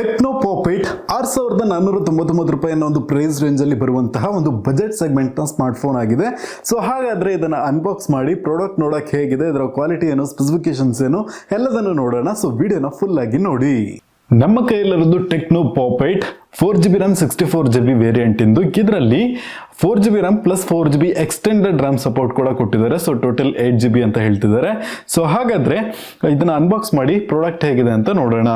Techno ಪಾಪೇಟ್ ಆರು ಸಾವಿರದ ನಾನ್ನೂರ ತೊಂಬತ್ತೊಂಬತ್ತು ರೂಪಾಯಿ ಅನ್ನೋ ಒಂದು ಪ್ರೈಸ್ ರೇಂಜಲ್ಲಿ ಬರುವಂತಹ ಒಂದು ಬಜೆಟ್ ಸೆಗ್ಮೆಂಟ್ನ ಸ್ಮಾರ್ಟ್ಫೋನ್ ಆಗಿದೆ. ಸೊ ಹಾಗಾದರೆ ಇದನ್ನು ಅನ್ಬಾಕ್ಸ್ ಮಾಡಿ ಪ್ರಾಡಕ್ಟ್ ನೋಡೋಕೆ ಹೇಗಿದೆ, ಇದರ ಕ್ವಾಲಿಟಿ ಏನು ಸ್ಪೆಸಿಫಿಕೇಶನ್ಸ್ ಏನು, ಎಲ್ಲದನ್ನು ನೋಡೋಣ. ಸೊ ವಿಡಿಯೋನ ಫುಲ್ ಆಗಿ ನೋಡಿ. ನಮ್ಮ ಕೈಯಲ್ಲಿರೋದು Tecno pop eight four G B RAM sixty four G B variant ಇಂದು. ಇದರಲ್ಲಿ four G B RAM plus four G B extended RAM support ಕೂಡ ಕೊಟ್ಟಿದ್ದಾರೆ. So total eight G B ಅಂತ ಹೇಳ್ತಿದ್ದಾರೆ. ಸೊ ಹಾಗಾದರೆ ಇದನ್ನು ಅನ್ಬಾಕ್ಸ್ ಮಾಡಿ ಪ್ರಾಡಕ್ಟ್ ಹೇಗಿದೆ ಅಂತ ನೋಡೋಣ.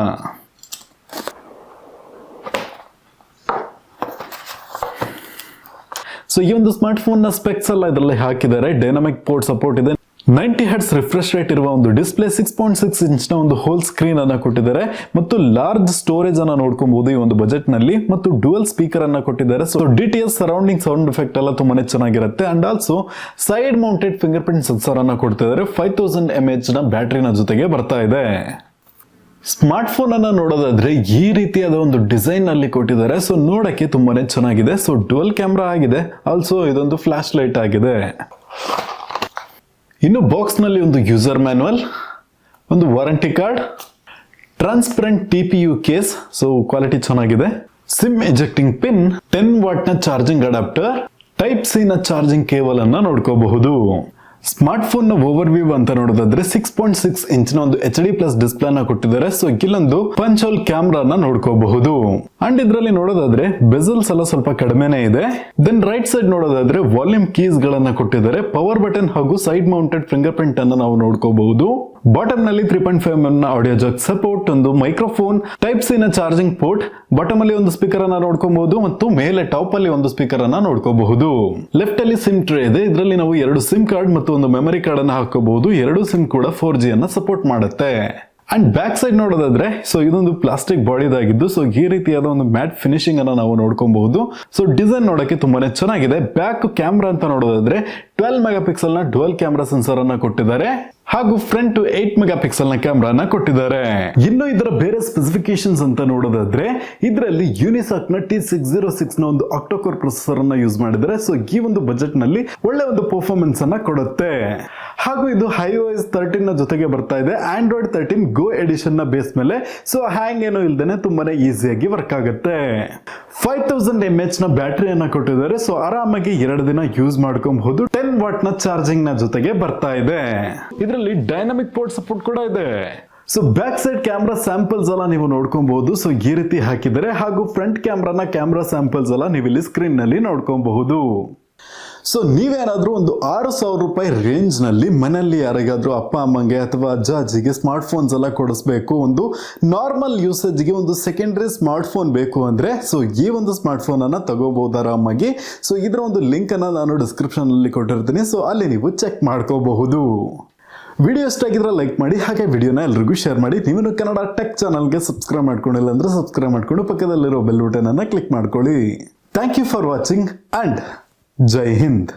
ಸೊ ಈ ಒಂದು ಸ್ಮಾರ್ಟ್ ಫೋನ್ನ ಸ್ಪೆಕ್ಸ್ ಎಲ್ಲ ಇದರಲ್ಲಿ ಹಾಕಿದ್ದಾರೆ. ಡೈನಾಮಿಕ್ ಪೋರ್ಟ್ ಸಪೋರ್ಟ್ ಇದೆ. ನೈಂಟಿ ಹರ್ಟ್ಸ್ ರಿಫ್ರೆಶ್ ರೇಟ್ ಇರುವ ಒಂದು ಡಿಸ್ಪ್ಲೇ ಸಿಕ್ಸ್ ಪಾಯಿಂಟ್ ಸಿಕ್ಸ್ ಇಂಚ್ನ ಒಂದು ಹೋಲ್ ಸ್ಕ್ರೀನ್ ಅನ್ನ ಕೊಟ್ಟಿದ್ದಾರೆ. ಮತ್ತು ಲಾರ್ಜ್ ಸ್ಟೋರೇಜ್ ಅನ್ನ ನೋಡ್ಕೊಬಹುದು ಈ ಒಂದು ಬಜೆಟ್ನಲ್ಲಿ ಮತ್ತು ಡ್ಯುಯಲ್ ಸ್ಪೀಕರ್ ಅನ್ನ ಕೊಟ್ಟಿದ್ದಾರೆ. So D T S surrounding sound effect ಎಲ್ಲ ತುಂಬಾನೇ ಚೆನ್ನಾಗಿರುತ್ತೆ. And also side mounted fingerprint sensor ಅನ್ನ ಕೊಡ್ತಿದ್ದಾರೆ. ಫೈವ್ ತೌಸಂಡ್ ಎಂ ಎಚ್ನ ಬ್ಯಾಟ್ರಿನ ಜೊತೆಗೆ ಬರ್ತಾ ಇದೆ. ಸ್ಮಾರ್ಟ್ ಫೋನ್ ಅನ್ನ ನೋಡೋದಾದ್ರೆ ಈ ರೀತಿಯಾದ ಒಂದು ಡಿಸೈನ್ ಅಲ್ಲಿ ಕೊಟ್ಟಿದ್ದಾರೆ. ಸೊ ನೋಡಕ್ಕೆ ತುಂಬಾನೇ ಚೆನ್ನಾಗಿದೆ. ಸೊ ಡುವಲ್ ಕ್ಯಾಮ್ರಾ ಆಗಿದೆ. ಆಲ್ಸೋ ಇದೊಂದು ಫ್ಲಾಶ್ ಲೈಟ್ ಆಗಿದೆ. ಇನ್ನು ಬಾಕ್ಸ್ನಲ್ಲಿ ಒಂದು ಯೂಸರ್ ಮ್ಯಾನ್ಯಲ್ ಒಂದು warranty card, transparent T P U case so quality ಚೆನ್ನಾಗಿದೆ. ಸಿಮ್ ಎಜೆಕ್ಟಿಂಗ್ ಪಿನ್ ಟೆನ್ ವಾಟ್ನ ಚಾರ್ಜಿಂಗ್ ಅಡಾಪ್ಟರ್, ಟೈಪ್ ಸಿ ನ ಚಾರ್ಜಿಂಗ್ ಕೇಬಲ್ ಅನ್ನ ನೋಡ್ಕೋಬಹುದು. ಸ್ಮಾರ್ಟ್ ಫೋನ್ನ ಓವರ್ ವ್ಯೂ ಅಂತ ನೋಡೋದಾದ್ರೆ ಸಿಕ್ಸ್ ಪಾಯಿಂಟ್ ಸಿಕ್ಸ್ ಇಂಚ್ನ ಒಂದು ಎಚ್ ಡಿ ಪ್ಲಸ್ ಡಿಸ್ಪ್ಲೇ ನ ಕೊಟ್ಟಿದ್ದಾರೆ. ಸೊ ಇಲ್ಲೊಂದು ಪಂಚೋಲ್ ಕ್ಯಾಮ್ರಾನ ನೋಡ್ಕೋಬಹುದು. ಅಂಡ್ ಇದರಲ್ಲಿ ನೋಡೋದಾದ್ರೆ ಬೆಸಲ್ಸ್ ಎಲ್ಲ ಸ್ವಲ್ಪ ಕಡಿಮೆನೇ ಇದೆ. ದೆನ್ ರೈಟ್ ಸೈಡ್ ನೋಡೋದಾದ್ರೆ ವಾಲ್ಯೂಮ್ ಕೀಸ್ ಗಳನ್ನ ಕೊಟ್ಟಿದ್ದಾರೆ. ಪವರ್ ಬಟನ್ ಹಾಗೂ ಸೈಡ್ ಮೌಂಟೆಡ್ ಫಿಂಗರ್ ಪ್ರಿಂಟ್ ಅನ್ನ ನಾವು ನೋಡ್ಕೋಬಹುದು. ಬಾಟಮ್ನಲ್ಲಿ three point five M audio jack support ಒಂದು microphone type C charging port bottom ಅಲ್ಲಿ ಒಂದು ಸ್ಪೀಕರ್ ಅನ್ನ ನೋಡ್ಕೋಬಹುದು ಮತ್ತು ಮೇಲೆ ಟಾಪ್ ಅಲ್ಲಿ ಒಂದು ಸ್ಪೀಕರ್ ಅನ್ನ ನೋಡ್ಕೋಬಹುದು. ಲೆಫ್ಟ್ ಅಲ್ಲಿ ಸಿಮ್ ಟ್ರೇ ಇದೆ. ಇದರಲ್ಲಿ ನಾವು ಎರಡು ಸಿಮ್ ಕಾರ್ಡ್ ಮತ್ತು ಒಂದು ಮೆಮರಿ ಕಾರ್ಡ್ ಅನ್ನ ಹಾಕೋಬಹುದು ಎರಡು ಸಿಮ್ ಕೂಡ ಫೋರ್ ಜಿ ಅನ್ನ ಸಪೋರ್ಟ್ ಮಾಡುತ್ತೆ. ಅಂಡ್ ಬ್ಯಾಕ್ ಸೈಡ್ ನೋಡೋದಾದ್ರೆ ಸೊ ಇದೊಂದು ಪ್ಲಾಸ್ಟಿಕ್ ಬಾಡಿದಾಗಿದ್ದು ಸೊ ಈ ರೀತಿಯಾದ ಒಂದು ಮ್ಯಾಟ್ ಫಿನಿಶಿಂಗ್ ಅನ್ನ ನಾವು ನೋಡ್ಕೊಬಹುದು. ಸೊ ಡಿಸೈನ್ ನೋಡಕ್ಕೆ ತುಂಬಾನೇ ಚೆನ್ನಾಗಿದೆ. ಬ್ಯಾಕ್ ಕ್ಯಾಮ್ರಾ ಅಂತ ನೋಡೋದಾದ್ರೆ ಟ್ವೆಲ್ ಮೆಗಾ ನ ಡುವಲ್ ಕ್ಯಾಮ್ರಾ ಸೆನ್ಸರ್ ಅನ್ನ ಕೊಟ್ಟಿದ್ದಾರೆ ಹಾಗೂ ಫ್ರಂಟ್ ಏಟ್ ಮೆಗಾ ಪಿಕ್ಸೆಲ್ನ ಕೊಟ್ಟಿದ್ದಾರೆ. ಇನ್ನು ಇದರ ಬೇರೆ ಸ್ಪೆಸಿಫಿಕೇಶನ್ಸ್ ಅಂತ ನೋಡೋದಾದ್ರೆ, ಇದರಲ್ಲಿ ಯೂನಿಸಾಕ್ನ ಟಿ ಸಿಕ್ಸ್ ಜೀರೋ ಸಿಕ್ಸ್ನ ಒಂದು ಆಕ್ಟೋಕೋರ್ ಪ್ರೊಸೆಸರ್ ಅನ್ನ ಯೂಸ್ ಮಾಡಿದರೆ ಸೊ, ಈ ಒಂದು ಬಜೆಟ್ನಲ್ಲಿ ಒಳ್ಳೆ ಒಂದು ಪರ್ಫಾರ್ಮೆನ್ಸ್ ಅನ್ನ ಕೊಡುತ್ತೆ. ಹಾಗೂ ಇದು ಹೈ ಓಎಸ್ ತರ್ಟೀನ್ನ ಜೊತೆಗೆ ಬರ್ತಾ ಇದೆ. ಆಂಡ್ರಾಯ್ಡ್ ತರ್ಟೀನ್ ಗೋ ಎಡಿಷನ್ನ ಬೇಸ್ ಮೇಲೆ. ಸೊ ಹ್ಯಾಂಗ್ ಏನೋ ಇಲ್ದೇನೆ ತುಂಬಾನೇ ಈಸಿಯಾಗಿ ವರ್ಕ್ ಆಗುತ್ತೆ. ಫೈವ್ ತೌಸಂಡ್ ಎಂ ಎಚ್ನ ಬ್ಯಾಟರಿಯನ್ನ ಕೊಟ್ಟಿದ್ದಾರೆ. ಸೊ ಆರಾಮಾಗಿ ಎರಡು ದಿನ ಯೂಸ್ ಮಾಡ್ಕೊಬಹುದು. ಟೆನ್ ವಾಟ್ನ ಚಾರ್ಜಿಂಗ್ನ ಜೊತೆಗೆ ಬರ್ತಾ ಇದೆ. ಇದರಲ್ಲಿ ಡೈನಾಮಿಕ್ ಪೋರ್ಟ್ ಸಪೋರ್ಟ್ ಕೂಡ ಇದೆ. So back side camera samples ಎಲ್ಲ ನೀವು ನೋಡ್ಕೊಬಹುದು. ಸೊ ಈ ರೀತಿ ಹಾಕಿದರೆ ಹಾಗೂ ಫ್ರಂಟ್ ಕ್ಯಾಮ್ರಾನ ಕ್ಯಾಮ್ರಾ ಸ್ಯಾಂಪಲ್ಸ್ ಎಲ್ಲ ನೀವು ಇಲ್ಲಿ ಸ್ಕ್ರೀನ್ನಲ್ಲಿ ನೋಡ್ಕೊಬಹುದು. ಸೊ ನೀವೇನಾದರೂ ಒಂದು ಆರು ಸಾವಿರ ರೂಪಾಯಿ ರೇಂಜ್ನಲ್ಲಿ ಮನೆಯಲ್ಲಿ ಯಾರಿಗಾದರೂ ಅಪ್ಪ, ಅಮ್ಮಂಗೆ ಅಥವಾ ಅಜ್ಜ, ಅಜ್ಜಿಗೆ ಸ್ಮಾರ್ಟ್ಫೋನ್ಸ್ ಎಲ್ಲ ಕೊಡಿಸ್ಬೇಕು, ಒಂದು ನಾರ್ಮಲ್ ಯೂಸೇಜ್ಗೆ ಒಂದು ಸೆಕೆಂಡ್ರಿ ಸ್ಮಾರ್ಟ್ಫೋನ್ ಬೇಕು ಅಂದರೆ ಸೊ ಈ ಒಂದು ಸ್ಮಾರ್ಟ್ಫೋನನ್ನು ತಗೋಬೋದು ಆರಾಮಾಗಿ ಸೊ ಇದರ ಒಂದು ಲಿಂಕನ್ನು ನಾನು ಡಿಸ್ಕ್ರಿಪ್ಷನಲ್ಲಿ ಕೊಟ್ಟಿರ್ತೀನಿ. ಸೊ ಅಲ್ಲಿ ನೀವು ಚೆಕ್ ಮಾಡ್ಕೋಬಹುದು. ವಿಡಿಯೋ ಇಷ್ಟ ಆಗಿದ್ರೆ ಲೈಕ್ ಮಾಡಿ, ಹಾಗೆ ವಿಡಿಯೋನ ಎಲ್ರಿಗೂ ಶೇರ್ ಮಾಡಿ. ನೀವು ಕನ್ನಡ ಟೆಕ್ ಚಾನಲ್ಗೆ ಸಬ್ಸ್ಕ್ರೈಬ್ ಮಾಡ್ಕೊಂಡಿಲ್ಲ ಅಂದರೆ ಸಬ್ಸ್ಕ್ರೈಬ್ ಮಾಡ್ಕೊಂಡು ಪಕ್ಕದಲ್ಲಿರೋ ಬೆಲ್ ಬಟನನ್ನು ಕ್ಲಿಕ್ ಮಾಡ್ಕೊಳ್ಳಿ. Thank you for watching and Jai Hind